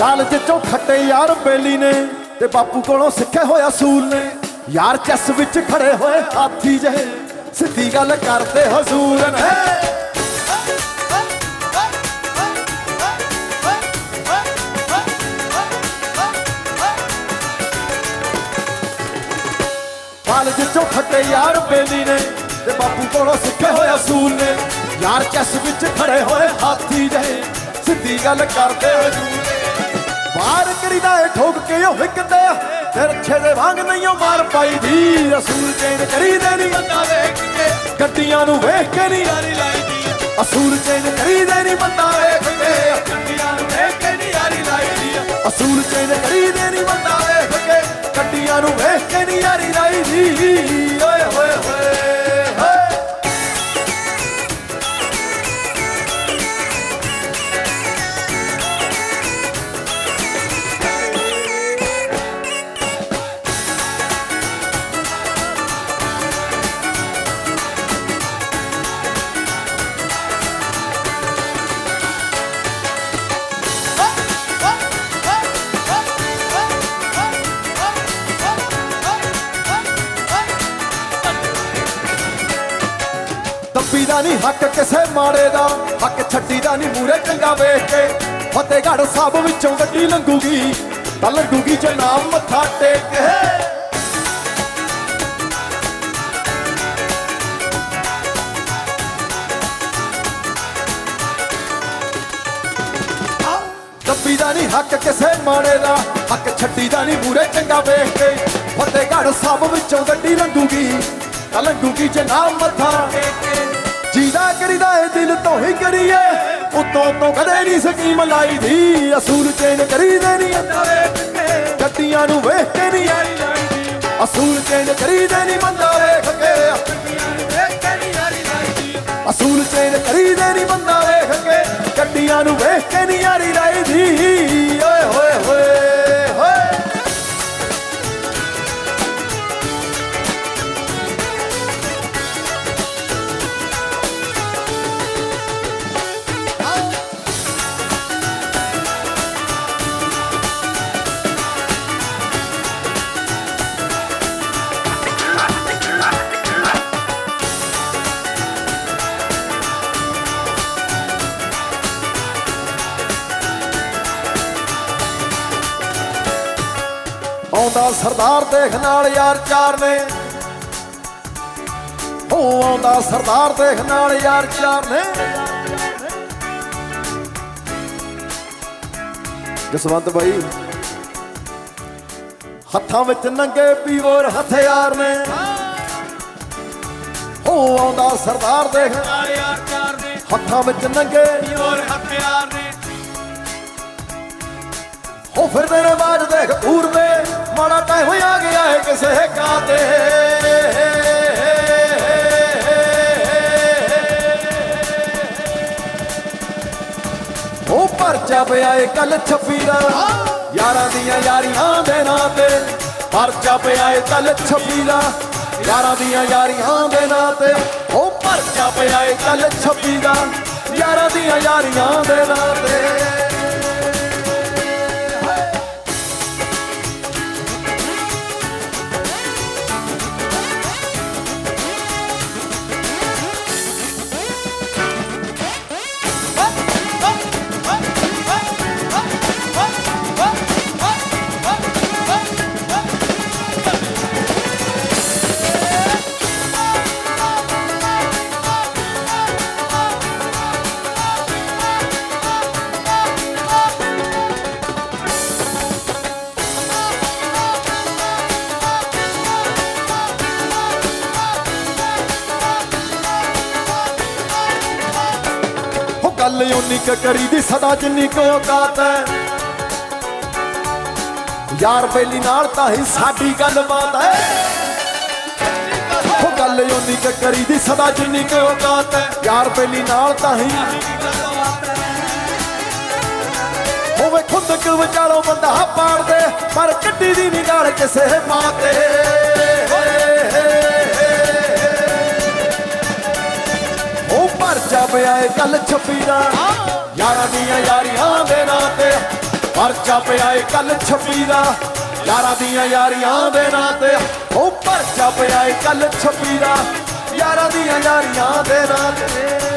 College ਚੋਂ ਖੱਟੇ ਯਾਰ ਬੇਲੀ ਨੇ ਤੇ ਬਾਪੂ ਕੋਲੋਂ ਸਿੱਖੇ ਹੋਇਆ ਸੂਲ ਨੇ। ਯਾਰ ਚੈਸ ਵਿੱਚ ਖੜੇ ਹੋਏ ਹਾਥੀ ਜਿਹੇ, ਸਿੱਧੀ ਗੱਲ ਕਰਦੇ ਹਜ਼ੂਰ ਨੇ। ਕਾਲਜ ਚੋਂ ਖੱਟੇ ਯਾਰ ਬੇਲੀ ਨੇ ਤੇ ਬਾਪੂ ਕੋਲੋਂ ਸਿੱਖੇ ਹੋਇਆ ਸੂਲ ਨੇ। ਯਾਰ ਚੈਸ ਵਿੱਚ ਖੜੇ ਹੋਏ ਹਾਥੀ ਜਿਹੇ, ਸਿੱਧੀ ਗੱਲ ਕਰਦੇ ਹਜ਼ੂਰ ਨੇ। ਵਾਰ ਕਰੀਦਾ ਏ ਠੋਕ ਕੇ ਉਹ ਵਿਕਦੇ ਆ। ਫਿਰ ਛੇ ਦੇ ਵਾਂਗ ਨਹੀਂ ਉਹ ਮਾਰ ਪਾਈ ਦੀ। ਰਸੂਲ ਚੇਂਜ ਕਰੀਦੇ ਨਹੀਂ ਬੰਦਾ ਵੇਖ ਕੇ ਗੱਡੀਆਂ ਨੂੰ ਵੇਖ ਕੇ ਨਹੀਂ ਯਾਰੀ ਲਾਈਦੀ ਅਸੂਲ ਚੇਂਜ ਕਰੀਦੇ ਨਹੀਂ ਬੰਦਾ ਵੇਖ ਕੇ ਗੱਡੀਆਂ ਨੂੰ ਵੇਖ ਕੇ ਨਹੀਂ ਯਾਰੀ ਲਾਈਦੀ ਅਸੂਲ ਚੇਂਜ ਕਰੀਦੇ ਨਹੀਂ ਬੰਦਾ ਵੇਖ ਕੇ ਗੱਡੀਆਂ ਨੂੰ ਵੇਖ ਕੇ ਨਹੀਂ ਯਾਰੀ ਲਾਈਦੀ ਓਏ ਦੱਬੀ ਨਹੀਂ ਹੱਕ ਕਿਸੇ ਮਾੜੇ ਦਾ, ਹੱਕ ਛੱਡੀ ਦਾ ਨਹੀਂ ਮੂਰੇ ਚੰਗਾ ਵੇਖ ਕੇ। ਫਤਿਹਗੜ੍ਹ ਸਾਹਿਬ ਵਿੱਚੋਂ ਗੱਡੀ ਲੰਘੂਗੀ, ਤਾਂ ਲੰਘੂਗੀ ਜੇ ਨਾਮ ਮੱਥਾ ਟੇਕ ਕੇ। ਦਾ ਨਹੀਂ ਹੱਕ ਕਿਸੇ ਮਾੜੇ ਦਾ, ਹੱਕ ਛੱਡੀ ਦਾ ਨਹੀਂ ਮੂਰੇ ਚੰਗਾ ਵੇਖ ਕੇ। ਫਤਿਹਗੜ੍ਹ ਸਾਹਿਬ ਵਿੱਚੋਂ ਗੱਡੀ ਲੰਘੂਗੀ, ਤਾਂ ਲੰਘੂਗੀ ਜੇ ਨਾਮ ਮੱਥਾ ਟੇਕੇ ਜੀਦਾ ਕਰੀਦਾ ਏ ਦਿਲ ਤੋਂ ਹੀ ਕਰੀਏ। ਉਤੋਂ ਤੋਂ ਕਦੇ ਨਹੀਂ ਸਕੀਮ ਲਾਈ ਦੀ। ਅਸੂਲ ਚੇਂਜ ਕਰੀਦੇ ਨਹੀਂ ਗੱਡੀਆਂ ਨੂੰ ਵੇਖ ਕੇ ਨਹੀਂ ਯਾਰੀ ਲਾਈਦੀ ਅਸੂਲ ਚੇਂਜ ਕਰੀਦੇ ਨਹੀਂ ਬੰਦਾ ਵੇਖ ਕੇ। ਅਸੂਲ ਚੇਂਜ ਕਰੀਦੇ ਨਹੀਂ ਬੰਦਾ ਵੇਖ ਕੇ। ਗੱਡੀਆਂ ਨੂੰ ਵੇਖ ਕੇ ਨਹੀਂ ਯਾਰੀ ਲਾਈਦੀ ਓਏ ਆਉਂਦਾ ਸਰਦਾਰ ਦੇਖ ਨਾਲ ਯਾਰ ਚਾਰ ਨੇ। ਹੋ ਆਉਂਦਾ ਸਰਦਾਰ ਦੇਖ ਨਾਲ ਯਾਰ ਚਾਰ ਨੇ। ਜਸਵੰਤ ਭਾਈ ਹੱਥਾਂ ਵਿੱਚ ਨੰਗੇ ਪੀਵਰ ਹਥਿਆਰ ਨੇ। ਉਹ ਆਉਂਦਾ ਸਰਦਾਰ ਦੇਖ ਨਾਲ ਯਾਰ ਚਾਰ ਨੇ। ਹੱਥਾਂ ਵਿੱਚ ਨੰਗੇ ਹੋਰ ਹਥਿਆਰ ਨੇ। ਹੋ ਫਿਰਦੇ ਨੇ ਬਾਜ ਦੇਖ ਪੂਰਦੇ ਮਾੜਾ ਟਾਈਮ ਆ ਗਿਆ ਹੈ ਕਿਸੇ ਕਾਤੇ ਉਹ ਪਰਚਾ ਪਿਆ ਏ ਕੱਲ 26 ਯਾਰਾਂ ਦੀਆਂ ਯਾਰੀਆਂ ਦੇ ਨਾਂ ਤੇ। ਪਰਚਾ ਪਿਆ ਏ ਕੱਲ 26 ਯਾਰਾਂ ਦੀਆਂ ਯਾਰੀਆਂ ਦੇ ਨਾਂ ਤੇ। ਉਹ ਪਰਚਾ ਪਿਆ ਏ ਕੱਲ 26 ਯਾਰਾਂ ਦੀਆਂ ਯਾਰੀਆਂ ਦੇ ਨਾਂ ਤੇ। ਹੋ ਗੱਲ ਕ ਕਰੀ ਦੀ ਸਦਾ ਜਿੰਨੀ ਕੋ ਔਕਾਤ ਹੈ। ਯਾਰ ਬੇਲੀ ਨਾਲ ਤਾਂ ਹੀ ਸਾਡੀ ਗੱਲਬਾਤ ਹੈ ਹੋ। ਗੱਲ ਓਨੀ ਕ ਕਰੀ ਦੀ ਸਦਾ ਜਿੰਨੀ ਕੋ ਔਕਾਤ ਹੈ। ਯਾਰ ਬੇਲੀ ਨਾਲ ਤਾਂ ਹੀ। ਹੋਵੇ ਖੁਦ ਕਿ ਵਿਚਾਰੋ ਬੰਦਾ ਪਾੜਦੇ ਪਰ ਕੱਢੀ ਦੀ ਨਹੀਂ ਗਾਲ ਕਿਸੇ ਮਾਤੇ ਉਹ ਪਰਚਾ ਪਿਆ ਏ ਕੱਲ 26 ਦਾ। ਯਾਰਾਂ ਦੀਆਂ ਯਾਰੀਆਂ ਦੇ ਨਾਂ ਤੇ ਪਰਚਾ ਪਿਆ ਏ ਕੱਲ 26 ਦਾ। ਯਾਰਾਂ ਦੀਆਂ ਯਾਰੀਆਂ ਦੇ ਨਾਂ ਤੇ ਉਹ ਪਰਚਾ ਪਿਆ ਏ ਕੱਲ 26 ਦਾ। ਯਾਰਾਂ ਦੀਆਂ ਯਾਰੀਆਂ ਦੇ ਨਾਂ ਤੇ।